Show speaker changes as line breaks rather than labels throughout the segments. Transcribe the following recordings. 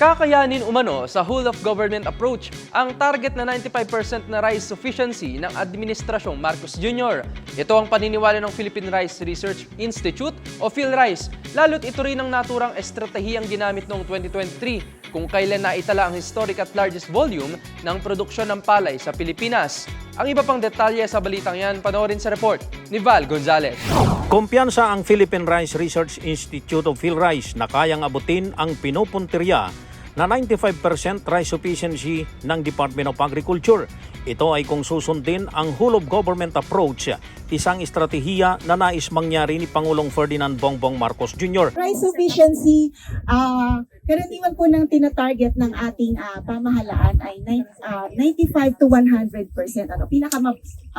Kakayanin umano sa whole of government approach ang target na 95% na rice sufficiency ng Administrasyong Marcos Jr. Ito ang paniniwala ng Philippine Rice Research Institute o PhilRice, lalo't ito rin ang naturang estratehiyang ginamit noong 2023 kung kailan naitala ang historic at largest volume ng produksyon ng palay sa Pilipinas. Ang iba pang detalye sa balitang yan, panoorin sa report ni Val Gonzalez.
Kumpiyansa ang Philippine Rice Research Institute of PhilRice na kayang abutin ang pinupuntirya na 95% rice sufficiency ng Department of Agriculture. Ito ay kung susundin ang whole of government approach, isang estratehiya na nais mangyari ni Pangulong Ferdinand Bongbong Marcos Jr.
Rice sufficiency, ah karaniwan po ng tinatarget ng ating ah, pamahalaan ay nine- ah, 95 to 100 ano pinaka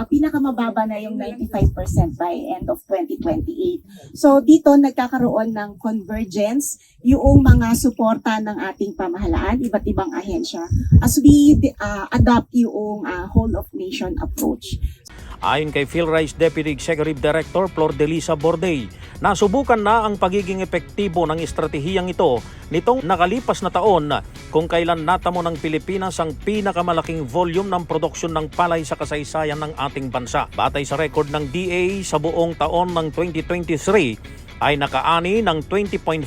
pinakamababa na yung 95 by end of 2028. So dito nagkakaroon ng convergence yung mga suporta ng ating pamahalaan, iba't ibang ahensya as we ah, adopt yung ah, whole of nation approach.
Ayon kay PhilRice Deputy Executive Director Flor Delisa Borday, nasubukan na ang pagiging epektibo ng estratehiyang ito nitong nakalipas na taon kung kailan natamo ng Pilipinas ang pinakamalaking volume ng produksyon ng palay sa kasaysayan ng ating bansa. Batay sa record ng DA sa buong taon ng 2023, ay nakaani ng 20.5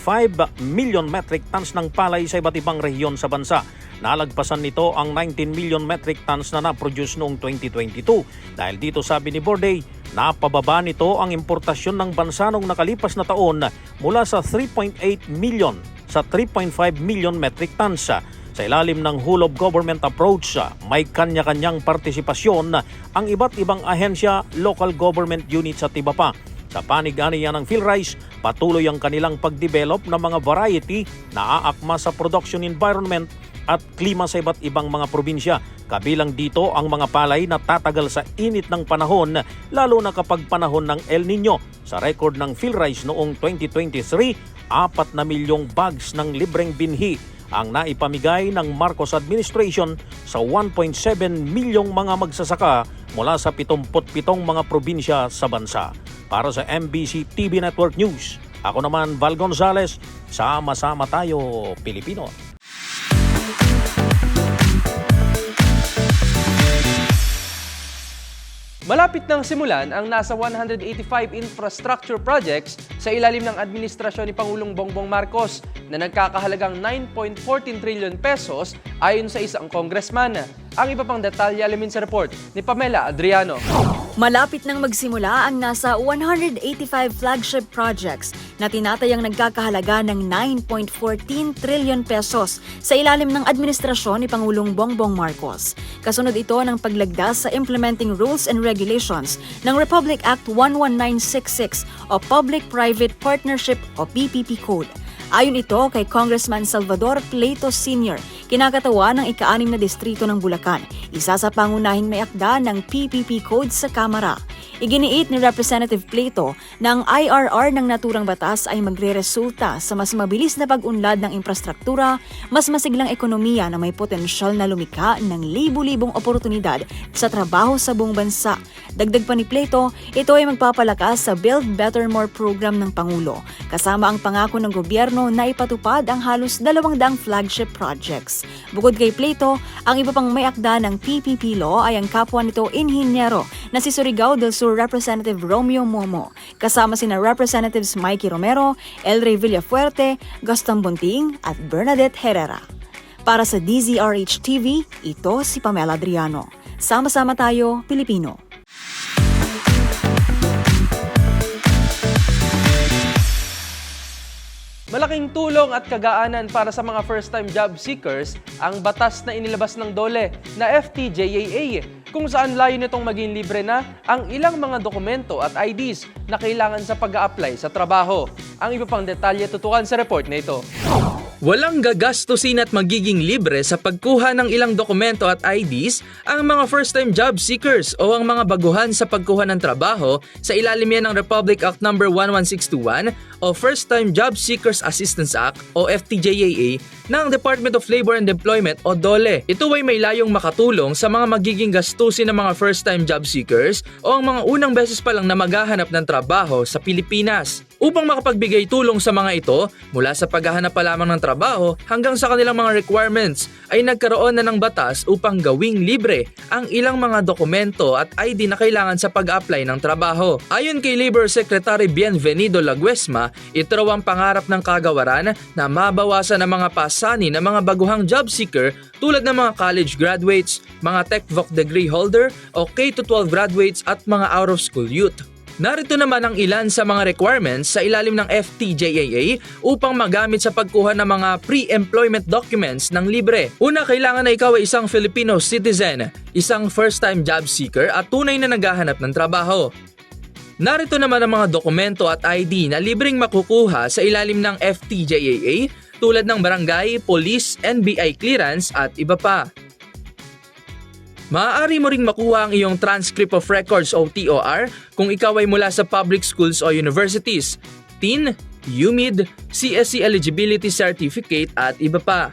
million metric tons ng palay sa iba't ibang rehiyon sa bansa. Nalagpasan nito ang 19 million metric tons na na-produce noong 2022. Dahil dito sabi ni Borday, napababa nito ang importasyon ng bansa noong nakalipas na taon mula sa 3.8 million sa 3.5 million metric tons. Sa ilalim ng whole of government approach, may kanya-kanyang partisipasyon ang iba't ibang ahensya, local government units at iba pa. Sa panig-aniya ng PhilRice, patuloy ang kanilang pagdevelop ng mga variety na aakma sa production environment at klima sa iba't ibang mga probinsya. Kabilang dito ang mga palay na tatagal sa init ng panahon, lalo na kapag panahon ng El Nino. Sa record ng PhilRice noong 2023, apat na milyong bags ng libreng binhi ang naipamigay ng Marcos administration sa 1.7 milyong mga magsasaka mula sa 77 mga probinsya sa bansa. Para sa MBC TV Network News, ako naman Val Gonzales, sama-sama tayo Pilipino.
Malapit nang simulan ang nasa 185 infrastructure projects sa ilalim ng administrasyon ni Pangulong Bongbong Marcos na nagkakahalagang 9.14 trillion pesos ayon sa isang congressman. Ang iba pang detalye alamin sa report ni Pamela Adriano.
Malapit nang magsimula ang nasa 185 flagship projects na tinatayang nagkakahalaga ng 9.14 trillion pesos sa ilalim ng administrasyon ni Pangulong Bongbong Marcos. Kasunod ito ng paglagdas sa Implementing Rules and Regulations ng Republic Act 11966 o Public-Private Partnership o PPP Code. Ayon ito kay Congressman Salvador Plato Sr., kinakatawa ng ika-anim na distrito ng Bulacan, isa sa pangunahing may akda ng PPP Code sa Kamara. Iginiit ni Representative Plato na ang IRR ng naturang batas ay magre-resulta sa mas mabilis na pag-unlad ng infrastruktura, mas masiglang ekonomiya na may potensyal na lumika ng libu-libong oportunidad sa trabaho sa buong bansa. Dagdag pa ni Plato, ito ay magpapalakas sa Build Better More program ng Pangulo, kasama ang pangako ng gobyerno na ipatupad ang halos dalawang daang flagship projects. Bukod kay Plato, ang iba pang may akda ng PPP law ay ang kapwa nito inhinyero na si Surigao del Representative Romeo Momo, kasama sina Representatives Mikey Romero, El Rey Villafuerte, Gaston Bunting at Bernadette Herrera. Para sa DZRH TV, ito si Pamela Adriano. Sama-sama tayo, Pilipino.
Malaking tulong at kagaanan para sa mga first-time job seekers ang batas na inilabas ng DOLE na FTJAA kung saan layo nitong maging libre na ang ilang mga dokumento at IDs na kailangan sa pag apply sa trabaho. Ang iba pang detalye tutukan sa report na ito. Walang gagastusin at magiging libre sa pagkuha ng ilang dokumento at IDs ang mga first-time job seekers o ang mga baguhan sa pagkuha ng trabaho sa ilalim yan ng Republic Act No. 11621 o First Time Job Seekers Assistance Act o FTJAA ng Department of Labor and Employment o DOLE. Ito ay may layong makatulong sa mga magiging gastusin ng mga first-time job seekers o ang mga unang beses pa lang na maghahanap ng trabaho sa Pilipinas. Upang makapagbigay tulong sa mga ito mula sa paghahanap pa lamang ng trabaho hanggang sa kanilang mga requirements ay nagkaroon na ng batas upang gawing libre ang ilang mga dokumento at ID na kailangan sa pag-apply ng trabaho. Ayon kay Labor Secretary Bienvenido Laguesma, ito raw ang pangarap ng kagawaran na mabawasan ang mga pasani ng mga baguhang job seeker tulad ng mga college graduates, mga tech voc degree holder o K-12 graduates at mga out-of-school youth. Narito naman ang ilan sa mga requirements sa ilalim ng FTJAA upang magamit sa pagkuha ng mga pre-employment documents ng libre. Una, kailangan na ikaw ay isang Filipino citizen, isang first-time job seeker at tunay na naghahanap ng trabaho. Narito naman ang mga dokumento at ID na libreng makukuha sa ilalim ng FTJAA tulad ng barangay, police, NBI clearance at iba pa. Maaari mo ring makuha ang iyong transcript of records o TOR kung ikaw ay mula sa public schools o universities, TIN, UMID, CSC Eligibility Certificate at iba pa.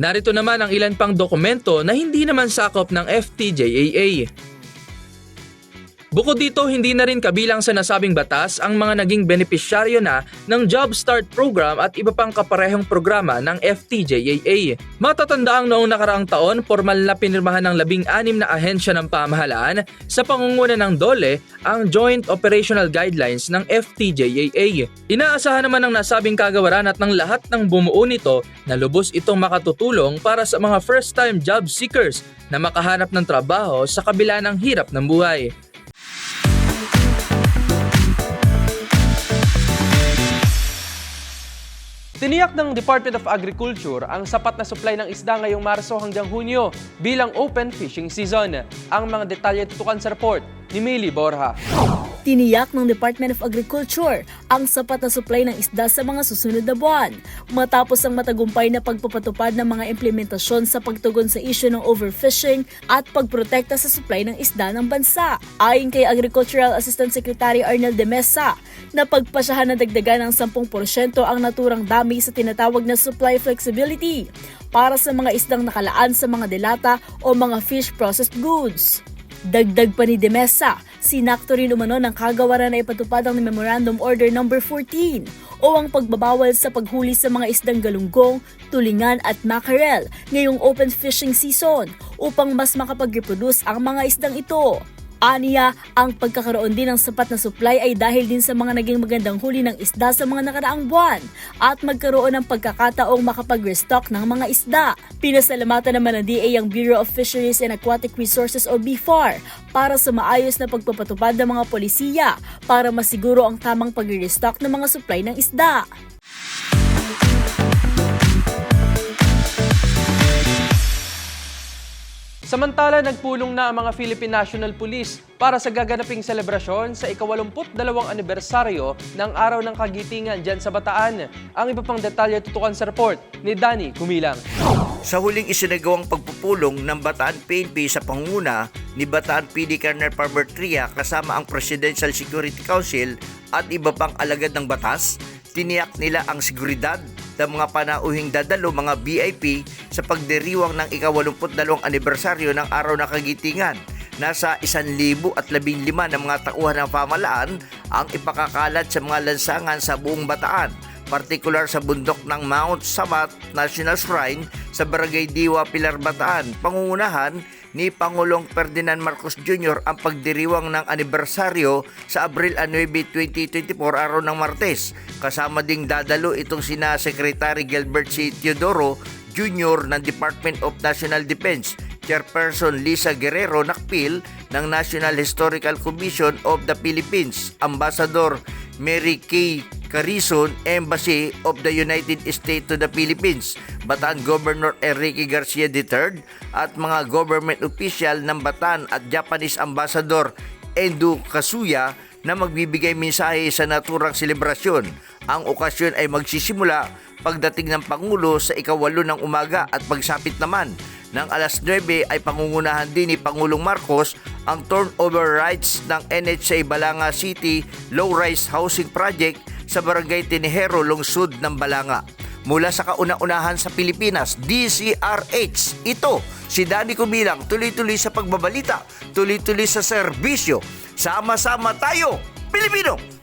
Narito naman ang ilan pang dokumento na hindi naman sakop ng FTJAA. Bukod dito, hindi na rin kabilang sa nasabing batas ang mga naging benepisyaryo na ng Job Start Program at iba pang kaparehong programa ng FTJAA. Matatandaang noong nakaraang taon, formal na pinirmahan ng labing anim na ahensya ng pamahalaan sa pangunguna ng DOLE ang Joint Operational Guidelines ng FTJAA. Inaasahan naman ng nasabing kagawaran at ng lahat ng bumuo nito na lubos itong makatutulong para sa mga first-time job seekers na makahanap ng trabaho sa kabila ng hirap ng buhay. Tiniyak ng Department of Agriculture ang sapat na supply ng isda ngayong Marso hanggang Hunyo bilang open fishing season. Ang mga detalye tutukan sa report ni Millie Borja.
Tiniyak ng Department of Agriculture ang sapat na supply ng isda sa mga susunod na buwan matapos ang matagumpay na pagpapatupad ng mga implementasyon sa pagtugon sa isyu ng overfishing at pagprotekta sa supply ng isda ng bansa. Ayon kay Agricultural Assistant Secretary Arnel de Mesa, na pagpasyahan na dagdagan ng 10% ang naturang dami sa tinatawag na supply flexibility para sa mga isdang nakalaan sa mga delata o mga fish processed goods. Dagdag pa ni Demesa, sinakto rin umano ng kagawaran na ipatupad ang Memorandum Order No. 14 o ang pagbabawal sa paghuli sa mga isdang galunggong, tulingan at mackerel ngayong open fishing season upang mas makapag-reproduce ang mga isdang ito. Aniya, ang pagkakaroon din ng sapat na supply ay dahil din sa mga naging magandang huli ng isda sa mga nakaraang buwan at magkaroon ng pagkakataong makapag-restock ng mga isda. Pinasalamatan naman ng DA ang Bureau of Fisheries and Aquatic Resources o BFAR para sa maayos na pagpapatupad ng mga polisiya para masiguro ang tamang pag-restock ng mga supply ng isda.
Samantala, nagpulong na ang mga Philippine National Police para sa gaganaping selebrasyon sa ikawalumput dalawang anibersaryo ng Araw ng Kagitingan dyan sa Bataan. Ang iba pang detalye tutukan sa report ni Danny Kumilang.
Sa huling isinagawang pagpupulong ng Bataan PNP sa panguna ni Bataan PD Colonel Farmer Tria kasama ang Presidential Security Council at iba pang alagad ng batas, tiniyak nila ang seguridad ng mga panauhing dadalo mga VIP sa pagdiriwang ng ikawalumput-dalawang anibersaryo ng Araw ng Kagitingan. Nasa 1,015 na mga tauhan ng pamalaan ang ipakakalat sa mga lansangan sa buong Bataan partikular sa bundok ng Mount Sabat National Shrine sa Barangay Diwa, Pilar, Bataan. Pangungunahan ni Pangulong Ferdinand Marcos Jr. ang pagdiriwang ng anibersaryo sa Abril 9, 2024 araw ng Martes. Kasama ding dadalo itong sina Secretary Gilbert C. Teodoro Jr. ng Department of National Defense, Chairperson Lisa Guerrero Nakpil ng National Historical Commission of the Philippines, Ambassador Mary K. Carison, Embassy of the United States to the Philippines, Bataan Governor Enrique Garcia III at mga government official ng Bataan at Japanese Ambassador Endo Kasuya na magbibigay mensahe sa naturang selebrasyon. Ang okasyon ay magsisimula pagdating ng Pangulo sa ikawalo ng umaga at pagsapit naman ng alas 9 ay pangungunahan din ni Pangulong Marcos ang turnover rights ng NHA Balanga City Low-Rise Housing Project sa Barangay Tinihero, Lungsod ng Balanga. Mula sa kauna-unahan sa Pilipinas, DCRH. Ito, si Danny Kubilang, tuloy-tuloy sa pagbabalita, tuloy-tuloy sa serbisyo. Sama-sama tayo, Pilipino!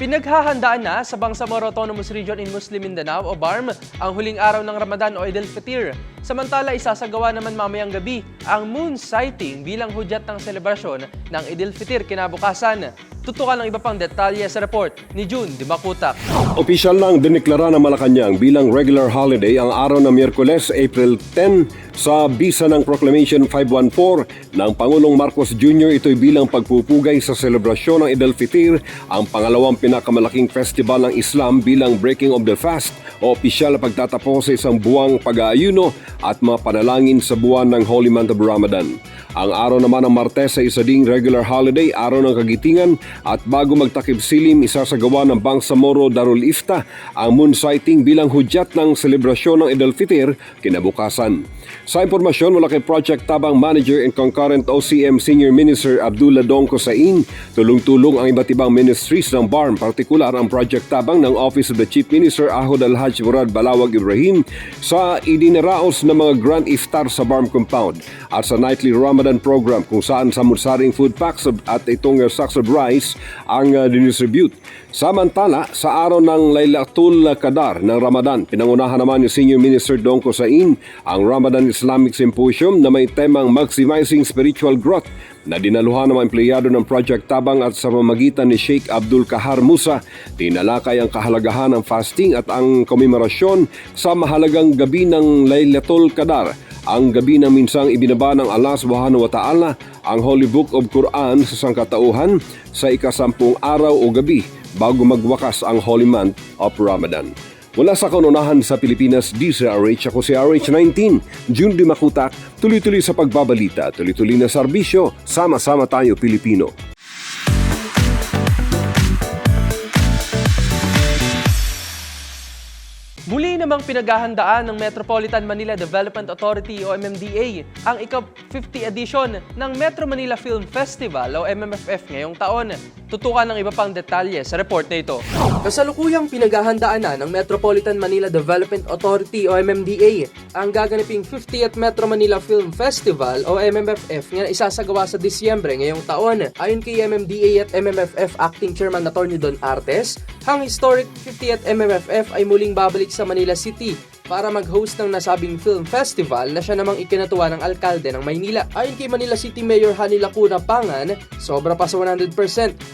Pinaghahandaan na sa Bangsamoro Autonomous Region in Muslim Mindanao o BARM ang huling araw ng Ramadan o Eid al-Fitr. Samantala, isasagawa naman mamayang gabi ang moon sighting bilang hudyat ng selebrasyon ng Eid al-Fitr kinabukasan. Tutukan ang iba pang detalye sa report ni June Dimakutak.
Opisyal nang diniklara ng Malacanang bilang regular holiday ang araw ng Miyerkules, April 10 sa bisa ng Proclamation 514 ng Pangulong Marcos Jr. Ito'y bilang pagpupugay sa selebrasyon ng Eid al-Fitr, ang pangalawang pinakamalaking festival ng Islam bilang breaking of the fast o opisyal na pagtatapos sa isang buwang pag-aayuno at mga panalangin sa buwan ng Holy Month of Ramadan. Ang araw naman ng Martes ay isa ding regular holiday, araw ng kagitingan at bago magtakip silim, isasagawa ng Bangsamoro Darul Ifta ang moon sighting bilang hudyat ng selebrasyon ng Eid al-Fitr kinabukasan. Sa impormasyon mula kay Project Tabang Manager and Concurrent OCM Senior Minister Abdullah Dongko Sain, tulong-tulong ang iba't ibang ministries ng BARM, partikular ang Project Tabang ng Office of the Chief Minister Ahod Alhaj Murad Balawag Ibrahim sa idiniraos ng mga Grand Iftar sa BARM compound at sa nightly Ramadan program kung saan samut-saring food packs at itong uh, sacks of rice ang uh, dinistribute. Samantala, sa araw ng Laylatul Qadar ng Ramadan, pinangunahan naman ni Senior Minister Dongko Sain ang Ramadan Islamic Symposium na may temang Maximizing Spiritual Growth na dinaluhan ng mga empleyado ng Project Tabang at sa pamamagitan ni Sheikh Abdul Kahar Musa, tinalakay ang kahalagahan ng fasting at ang komemorasyon sa mahalagang gabi ng Laylatul Qadar ang gabi na minsang ibinaba ng Allah subhanahu wa ta'ala ang Holy Book of Quran sa sangkatauhan sa ikasampung araw o gabi bago magwakas ang Holy Month of Ramadan. Mula sa kanunahan sa Pilipinas, DCRH ako si RH19, June Di tuloy-tuloy sa pagbabalita, tuloy-tuloy na serbisyo, sama-sama tayo Pilipino.
Namang pinaghahandaan ng Metropolitan Manila Development Authority o MMDA ang ika-50 edition ng Metro Manila Film Festival o MMFF ngayong taon. Tutukan ng iba pang detalye sa report na ito. Kasalukuyang pinaghahandaan na ng Metropolitan Manila Development Authority o MMDA ang gaganaping 50th Metro Manila Film Festival o MMFF nga isasagawa sa Disyembre ngayong taon. Ayon kay MMDA at MMFF Acting Chairman Atty. Don Artes, ang historic 50th MMFF ay muling babalik sa Manila City para mag-host ng nasabing film festival na siya namang ikinatuwa ng alkalde ng Maynila. Ayon kay Manila City Mayor Hani Lacuna Pangan, sobra pa sa 100%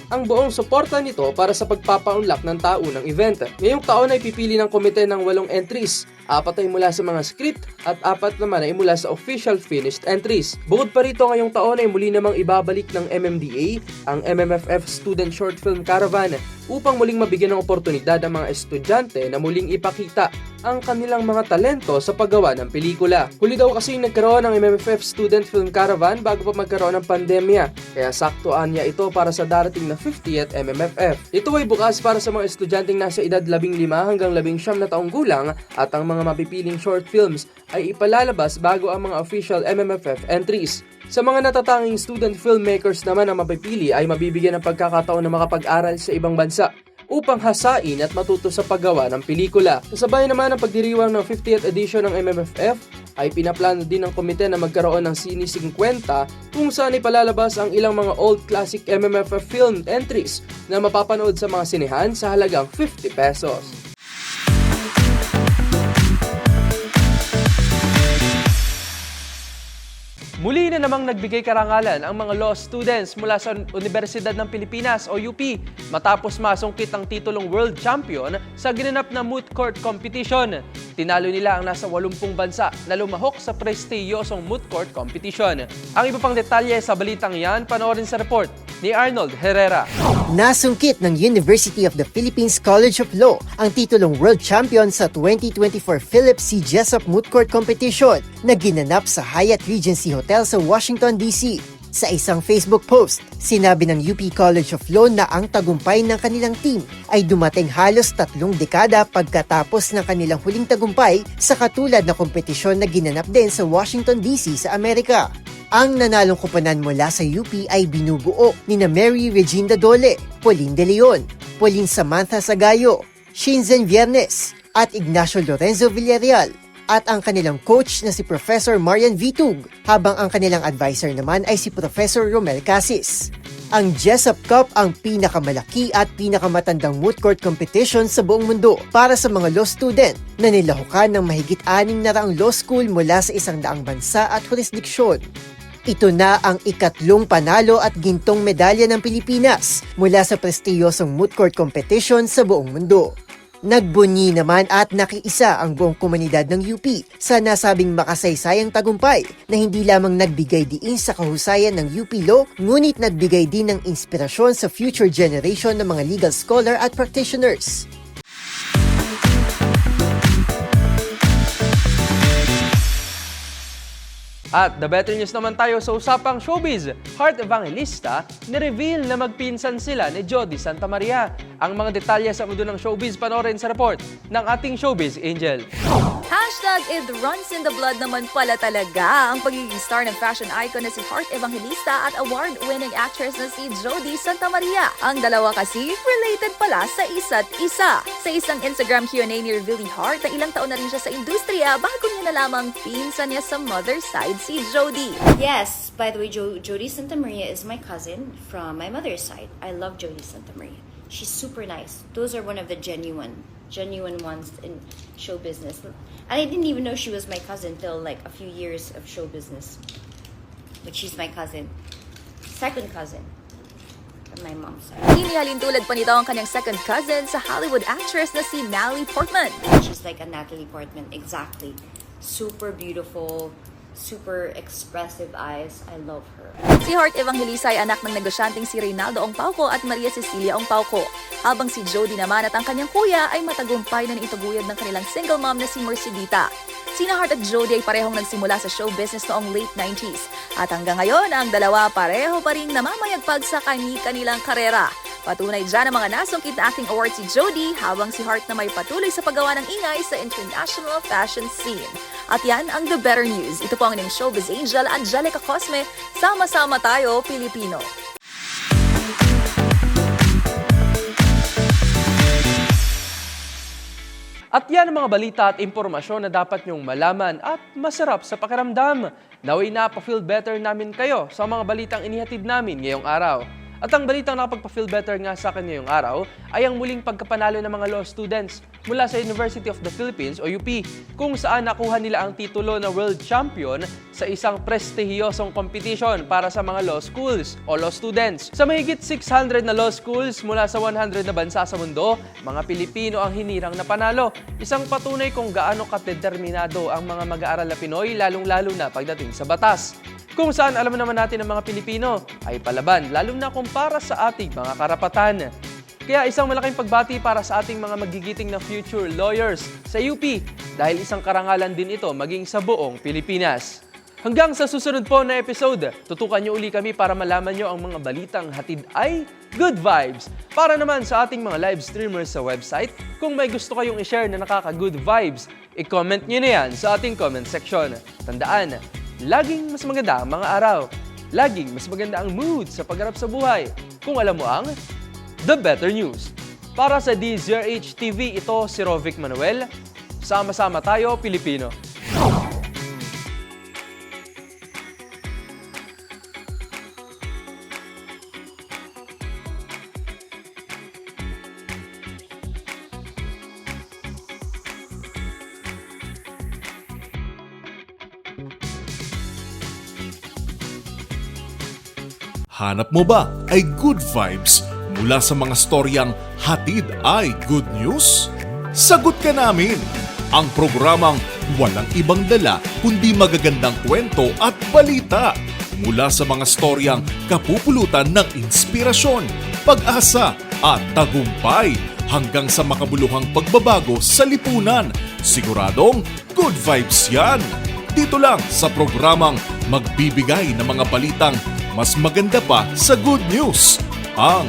ang buong suporta nito para sa pagpapaunlak ng tao ng event. Ngayong taon ay pipili ng komite ng walong entries, apat ay mula sa mga script at apat naman ay mula sa official finished entries. Bukod pa rito ngayong taon ay muli namang ibabalik ng MMDA ang MMFF Student Short Film Caravan upang muling mabigyan ng oportunidad ang mga estudyante na muling ipakita ang kanilang mga talento sa paggawa ng pelikula. Huli daw kasi nagkaroon ng MMFF Student Film Caravan bago pa magkaroon ng pandemya, kaya saktuan niya ito para sa darating na 50th MMFF. Ito ay bukas para sa mga estudyanteng nasa edad 15 hanggang 19 na taong gulang at ang mga mapipiling short films ay ipalalabas bago ang mga official MMFF entries. Sa mga natatanging student filmmakers naman ang mapipili ay mabibigyan ng pagkakataon na makapag-aral sa ibang bansa upang hasain at matuto sa paggawa ng pelikula. Kasabay naman ang pagdiriwang ng 50th edition ng MMFF ay pinaplano din ng komite na magkaroon ng Sini 50 kung saan ipalalabas ang ilang mga old classic MMFF film entries na mapapanood sa mga sinehan sa halagang 50 pesos. Muli na namang nagbigay karangalan ang mga law students mula sa Universidad ng Pilipinas o UP matapos masungkit ang titulong world champion sa ginanap na moot court competition. Tinalo nila ang nasa 80 bansa na lumahok sa prestiyosong moot court competition. Ang iba pang detalye sa balitang yan, panoorin sa report ni Arnold Herrera.
Nasungkit ng University of the Philippines College of Law ang titulong World Champion sa 2024 Philip C. Jessup Moot Court Competition na ginanap sa Hyatt Regency Hotel sa Washington, D.C. Sa isang Facebook post, sinabi ng UP College of Law na ang tagumpay ng kanilang team ay dumating halos tatlong dekada pagkatapos ng kanilang huling tagumpay sa katulad na kompetisyon na ginanap din sa Washington, D.C. sa Amerika. Ang nanalong kupanan mula sa UP ay binubuo ni na Mary Regina Dole, Pauline De Leon, Pauline Samantha Sagayo, Shinzen Viernes, at Ignacio Lorenzo Villarreal at ang kanilang coach na si Professor Marian Vitug, habang ang kanilang advisor naman ay si Professor Romel Casis. Ang Jessup Cup ang pinakamalaki at pinakamatandang moot court competition sa buong mundo para sa mga law student na nilahukan ng mahigit anim na raang law school mula sa isang daang bansa at jurisdiksyon. Ito na ang ikatlong panalo at gintong medalya ng Pilipinas mula sa prestiyosong moot court competition sa buong mundo. Nagbunyi naman at nakiisa ang buong komunidad ng UP sa nasabing makasaysayang tagumpay na hindi lamang nagbigay diin sa kahusayan ng UP Law, ngunit nagbigay din ng inspirasyon sa future generation ng mga legal scholar at practitioners.
At the better news naman tayo sa usapang showbiz. Heart Evangelista, ni-reveal na magpinsan sila ni Jody Santa Maria. Ang mga detalye sa mundo ng showbiz panoorin sa report ng ating showbiz angel.
Hashtag it runs in the blood naman pala talaga ang pagiging star ng fashion icon na si Heart Evangelista at award-winning actress na si Jody Santa Maria. Ang dalawa kasi related pala sa isa't isa. Sa isang Instagram Q&A ni reveal ni Heart na ilang taon na rin siya sa industriya bago niya nalamang pinsan niya sa mother side si Jody.
Yes, by the way, jo- Jodie Santa Maria is my cousin from my mother's side. I love Jodie Santa Maria. She's super nice. Those are one of the genuine, genuine ones in show business. And I didn't even know she was my cousin till like a few years of show business. But she's my cousin. Second cousin. From my mom's side.
Hinihalin tulad pa nito ang kanyang second cousin sa Hollywood actress na si Natalie Portman.
She's like a Natalie Portman, exactly. Super beautiful, super expressive eyes. I love her.
Si Heart Evangelista ay anak ng negosyanteng si Reynaldo Ongpauco at Maria Cecilia Ongpauco. Habang si Jody naman at ang kanyang kuya ay matagumpay na naitaguyod ng kanilang single mom na si Mercedita. Sina Heart at Jody ay parehong nagsimula sa show business noong late 90s. At hanggang ngayon, ang dalawa pareho pa rin namamayagpag sa kani-kanilang karera. Patunay dyan ang mga nasungkit na acting award si Jody habang si Hart na may patuloy sa paggawa ng ingay sa international fashion scene. At yan ang The Better News. Ito po ang inyong showbiz angel, Angelica Cosme. Sama-sama tayo, Pilipino.
At yan ang mga balita at impormasyon na dapat nyong malaman at masarap sa pakiramdam. Naway na pa-feel better namin kayo sa mga balitang inihatid namin ngayong araw. At ang balitang nakapagpa-feel better nga sa akin ngayong araw ay ang muling pagkapanalo ng mga law students mula sa University of the Philippines o UP kung saan nakuha nila ang titulo na World Champion sa isang prestihiyosong competition para sa mga law schools o law students. Sa mahigit 600 na law schools mula sa 100 na bansa sa mundo, mga Pilipino ang hinirang na panalo. Isang patunay kung gaano kadeterminado ang mga mag-aaral na Pinoy lalong-lalo na pagdating sa batas. Kung saan alam naman natin ng mga Pilipino ay palaban, lalo na kung para sa ating mga karapatan. Kaya isang malaking pagbati para sa ating mga magigiting na future lawyers sa UP dahil isang karangalan din ito maging sa buong Pilipinas. Hanggang sa susunod po na episode, tutukan niyo uli kami para malaman niyo ang mga balitang hatid ay good vibes. Para naman sa ating mga live streamers sa website, kung may gusto kayong i-share na nakaka-good vibes, i-comment niyo na yan sa ating comment section. Tandaan, laging mas maganda ang mga araw. Laging mas maganda ang mood sa pagharap sa buhay. Kung alam mo ang the better news. Para sa DZRH TV, ito si Rovic Manuel. Sama-sama tayo, Pilipino.
Hanap mo ba ay good vibes mula sa mga storyang hatid ay good news? Sagot ka namin! Ang programang walang ibang dala kundi magagandang kwento at balita mula sa mga storyang kapupulutan ng inspirasyon, pag-asa at tagumpay hanggang sa makabuluhang pagbabago sa lipunan. Siguradong good vibes yan! Dito lang sa programang magbibigay ng mga balitang mas maganda pa sa good news. Ang